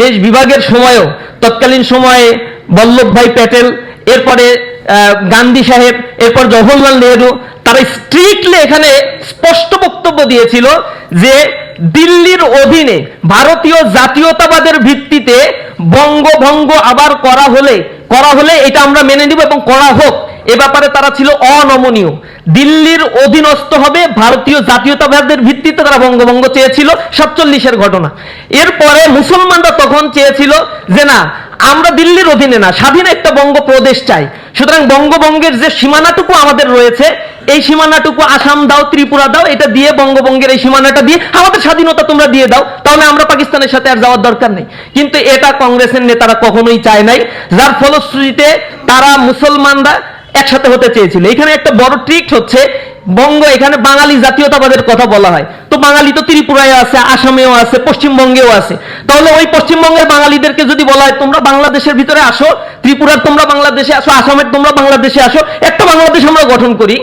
দেশ বিভাগের সময়ও, তৎকালীন সময়ে বল্লভভাই প্যাটেল, এরপরে গান্ধী সাহেব, এরপর জওহরলাল নেহরু, তারা স্ট্রিক্টলি এখানে স্পষ্ট বক্তব্য দিয়েছিল যে দিল্লির অধীনে ভারতীয় জাতীয়তাবাদের ভিত্তিতে বঙ্গভঙ্গ আবার করা হলে করা হলে এটা আমরা মেনে নিব এবং করা হোক। এ ব্যাপারে তারা ছিল অনমনীয়। দিল্লির অধীনস্থ হবে ভারতীয় জাতীয়তাবাদের ভিত্তিতে তারা বঙ্গভঙ্গ চেয়েছিল, সাতচল্লিশের ঘটনা। এরপরে মুসলমানরা তখন চেয়েছিল যে না, আমরা দিল্লির অধীনে না, স্বাধীন একটা বঙ্গ প্রদেশ চাই। সুতরাং বঙ্গভঙ্গের যে সীমানাটুকু আমাদের রয়েছে, এই সীমানাটুকু আসাম দাও, ত্রিপুরা দাও, এটা দিয়ে বঙ্গভঙ্গের এই সীমানাটা দিয়ে আমাদের স্বাধীনতা তোমরা দিয়ে দাও, তাহলে আমরা পাকিস্তানের সাথে আর যাওয়ার দরকার নেই। কিন্তু এটা কংগ্রেসের নেতারা কখনোই চায় নাই। যার ফলশ্রুতিতে তারা মুসলমানরা একসাথে হতে চেয়েছিল। এখানে একটা বড় ট্রিক হচ্ছে, বঙ্গ এখানে বাঙালি জাতীয়তাবাদের কথা বলা হয়। তো বাঙালি তো ত্রিপুরায় আছে, আসামেও আছে, পশ্চিমবঙ্গেও আছে। তাহলে ওই পশ্চিমবঙ্গের বাঙালিদেরকে যদি বলা হয়, তোমরা বাংলাদেশের ভিতরে আসো, ত্রিপুরার তোমরা বাংলাদেশে আসো, আসামের তোমরা বাংলাদেশে আসো, একটা বাংলাদেশ আমরা গঠন করি।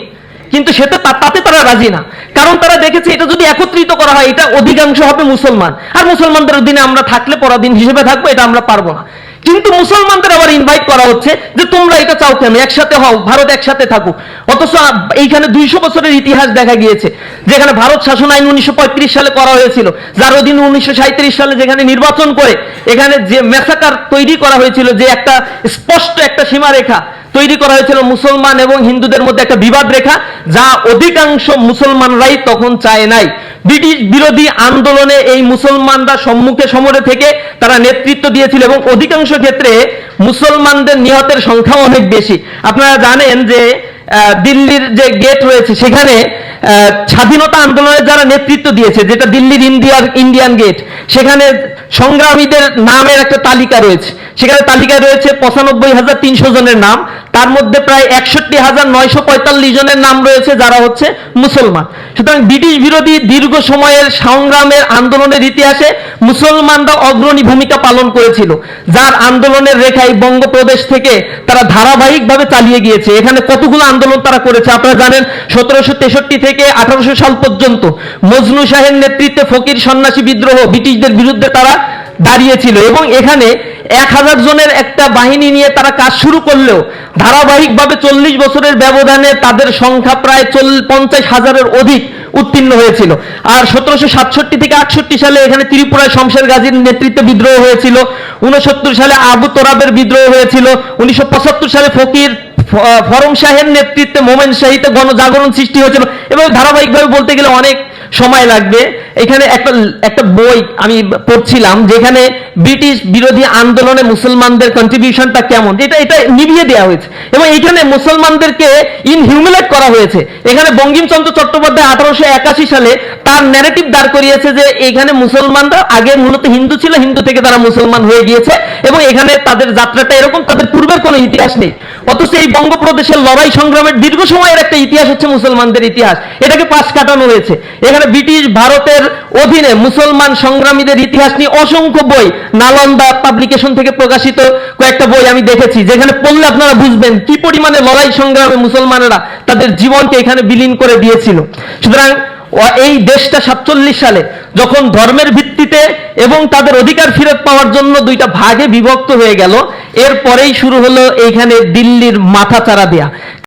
কিন্তু সেটা তাতে তারা রাজি না। কারণ তারা দেখেছে এটা যদি একত্রিত করা হয়, এটা অধিকাংশ হবে মুসলমান। আর মুসলমানদের অধীনে আমরা থাকলে পরাধীন হিসেবে থাকব, এটা আমরা পারব না। কিন্তু মুসলমানদের আবার ইনভাইট করা হচ্ছে যে তোমরা এটা চাও কেন? একসাথে হও, ভারত একসাথে থাকুক। অথচ এইখানে দুইশো বছরের ইতিহাস দেখা গিয়েছে, যেখানে ভারত শাসন আইন উনিশশো পঁয়ত্রিশ সালে করা হয়েছিল। যার অধীনে উনিশশো সালে যেখানে নির্বাচন করে, এখানে যে মেসাকার তৈরি করা হয়েছিল, যে একটা স্পষ্ট একটা সীমারেখা তৈরি করা হয়েছিল মুসলমান এবং হিন্দুদের মধ্যে একটা বিবাদ রেখা, যা অধিকাংশ মুসলমানরাই তখন চায় নাই। ব্রিটিশ বিরোধী আন্দোলনে এই মুসলমানরা সম্মুখে সমরে থেকে তারা নেতৃত্ব দিয়েছিল এবং অধিকাংশ ক্ষেত্রে মুসলমানদের নিহতের সংখ্যা অনেক বেশি। আপনারা জানেন যে দিল্লির যে গেট রয়েছে, সেখানে স্বাধীনতা আন্দোলনে যারা নেতৃত্ব দিয়েছে, যেটা দিল্লির ইন্ডিয়ার, ইন্ডিয়ান গেট, সেখানে সংগ্রামীদের নামের একটা তালিকা রয়েছে। সেখানে তালিকা রয়েছে পঁচানব্বই হাজার তিনশো জনের নাম। তার মধ্যে প্রায় একষট্টি হাজার নয়শো পঁয়তাল্লিশ জনের নাম রয়েছে, যারা হচ্ছে মুসলমান। সুতরাং ব্রিটিশ বিরোধী দীর্ঘ সময়ের সংগ্রামের আন্দোলনের ইতিহাসে মুসলমানরা অগ্রণী ভূমিকা পালন করেছিল। যার আন্দোলনের রেখায় বঙ্গপ্রদেশ থেকে তারা ধারাবাহিকভাবে চালিয়ে গিয়েছে। এখানে কতগুলো আন্দোলন তারা করেছে, আপনারা জানেন, সতেরোশো তেষট্টি থেকে আঠারোশো সাল পর্যন্ত। মজনু শাহের নেতৃত্বে ফকির সন্ন্যাসী বিদ্রোহ ব্রিটিশদের বিরুদ্ধে তারা দাঁড়িয়েছিল এবং এখানে এক হাজার জনের একটা বাহিনী নিয়ে তারা কাজ শুরু করলেও ধারাবাহিকভাবে চল্লিশ বছরের ব্যবধানে তাদের সংখ্যা প্রায় চল, পঞ্চাশ হাজারের অধিক উত্তীর্ণ হয়েছিল। আর সতেরোশো সাতষট্টি থেকে আটষট্টি সালে এখানে ত্রিপুরায় শমশের গাজীর নেতৃত্বে বিদ্রোহ হয়েছিল উনসত্তর সালে আবু তোরাবের বিদ্রোহ হয়েছিল, উনিশশো পঁচাত্তর সালে ফকির ফরম শাহের নেতৃত্বে মোমেন শাহিতে গণজাগরণ সৃষ্টি হয়েছিল এবং ধারাবাহিকভাবে বলতে গেলে অনেক সময় লাগবে। এখানে একটা একটা বই আমি পড়ছিলাম, যেখানে ব্রিটিশ বিরোধী আন্দোলনে মুসলমানদের কন্ট্রিবিউশনটা কেমন? এটা এটা নিভিয়ে দেওয়া হয়েছে। এবং এখানে মুসলমানদেরকে ইনহিউমিলেট করা হয়েছে। এখানে বঙ্কিমচন্দ্র চট্টোপাধ্যায় আঠারোশো একাশি সালে তার ন্যারেটিভ দাঁড় করিয়েছে যে, এখানে মুসলমানরা আগে মূলত হিন্দু ছিল, হিন্দু থেকে তারা মুসলমান হয়ে গিয়েছে এবং এখানে তাদের যাত্রাটা এরকম, তাদের পূর্বের কোনো ইতিহাস নেই। অথচ এই বঙ্গপ্রদেশের লড়াই সংগ্রামের দীর্ঘ সময়ের একটা ইতিহাস হচ্ছে মুসলমানদের ইতিহাস। এটাকে পাশ কাটানো হয়েছে। এখানে ব্রিটিশ ভারতের অধীনে মুসলমান সংগ্রামীদের ইতিহাস নিয়ে অসংখ্য বই, নালন্দা পাবলিকেশন থেকে প্রকাশিত কয়েকটা বই আমি দেখেছি, যেখানে পড়লে আপনারা বুঝবেন কি পরিমাণে লড়াই সংগ্রামে মুসলমানেরা তাদের জীবনকে এখানে বিলীন করে দিয়েছিল। সুতরাং এই দেশটা সাতচল্লিশ সালে যখন ধর্মের ভিত্তিতে এবং তাদের অধিকার ফেরত পাওয়ার জন্য দুইটা ভাগে বিভক্ত হয়ে গেল, এরপরেই শুরু হলো এইখানে দিল্লির মাথা চারা দেয়া।